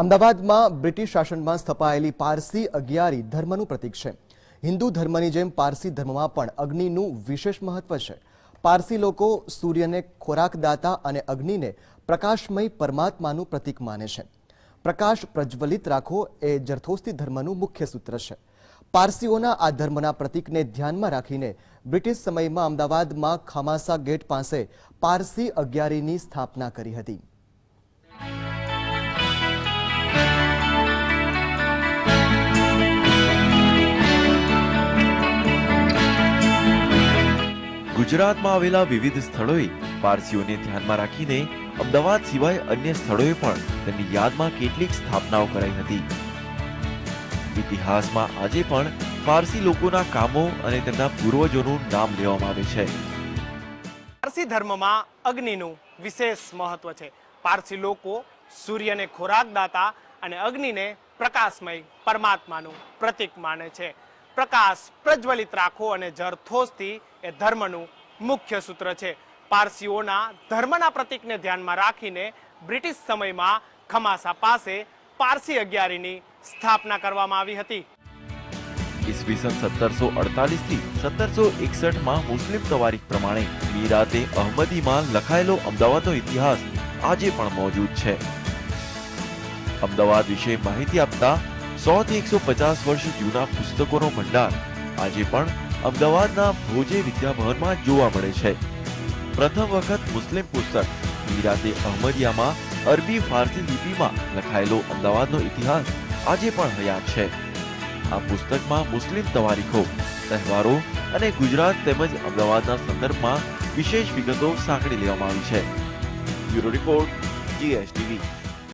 અમદાવાદમાં બ્રિટિશ શાસનમાં સ્થપાયેલી પારસી અગિયારી ધર્મનું પ્રતીક છે. હિન્દુ ધર્મની જેમ પારસી ધર્મમાં પણ અગ્નિનું વિશેષ મહત્વ છે. પારસી લોકો સૂર્યને ખોરાકદાતા અને અગ્નિને પ્રકાશમય પરમાત્માનું પ્રતીક માને છે. પ્રકાશ પ્રજ્વલિત રાખો એ જરથોસ્તી ધર્મનું મુખ્ય સૂત્ર છે. પારસીઓના આ ધર્મના પ્રતીકને ધ્યાનમાં રાખીને બ્રિટિશ સમયમાં અમદાવાદમાં ખામાસા ગેટ પાસે પારસી અગિયારીની સ્થાપના કરી હતી. ગુજરાતમાં આવેલા વિવિધ સ્થળોએ પારસીઓને ધ્યાનમાં રાખીને અમદાવાદ સિવાય અન્ય સ્થળોએ પણ તેમની યાદમાં કેટલીક સ્થાપનાઓ કરાઈ હતી. ઇતિહાસમાં આજે પણ પારસી લોકોના કામો અને તેમના પૂર્વજોનું નામ લેવામાં આવે છે. પારસી ધર્મમાં અગ્નિનું વિશેષ મહત્વ છે. પારસી લોકો સૂર્યને ખોરાકદાતા અને અગ્નિને પ્રકાશમય પરમાત્માનું પ્રતીક માને છે. પ્રકાશ પ્રજ્વલિત રાખો અને જરથોસથી એ ધર્મનું મુખ્ય સૂત્ર છે. પારસીઓના ધર્મના પ્રતીકને ધ્યાનમાં રાખીને બ્રિટિશ સમયમાં ખમાસા પાસે પારસી અગિયારીની સ્થાપના કરવામાં આવી હતી. ઈસવીસન સત્તરસો અડતાલીસથી સત્તરસો એકસઠમાં મુસ્લિમ તવારીખ પ્રમાણે મીરાતે અહમદીમાં લખાયેલો અમદાવાદનો ઇતિહાસ આજે પણ મોજૂદ છે. અમદાવાદ વિશે માહિતી આપતા સો થી એકસો પચાસ વર્ષ જૂના પુસ્તકોનો ભંડાર આજે પણ અમદાવાદના ભોજે વિદ્યાભવનમાં જોવા મળે છે. પ્રથમ વખત મુસ્લિમ પુસ્તક મીરાતે અહમદિયામાં અરબી ફારસી લિપિમાં લખાયેલો અમદાવાદનો ઇતિહાસ આજે પણ હયાત છે. આ પુસ્તકમાં મુસ્લિમ તવારીખો, તહેવારો અને ગુજરાત તેમજ અમદાવાદના સંદર્ભમાં વિશેષ વિગતો સાંકળી લેવામાં આવી છે. Bureau report, GSTV.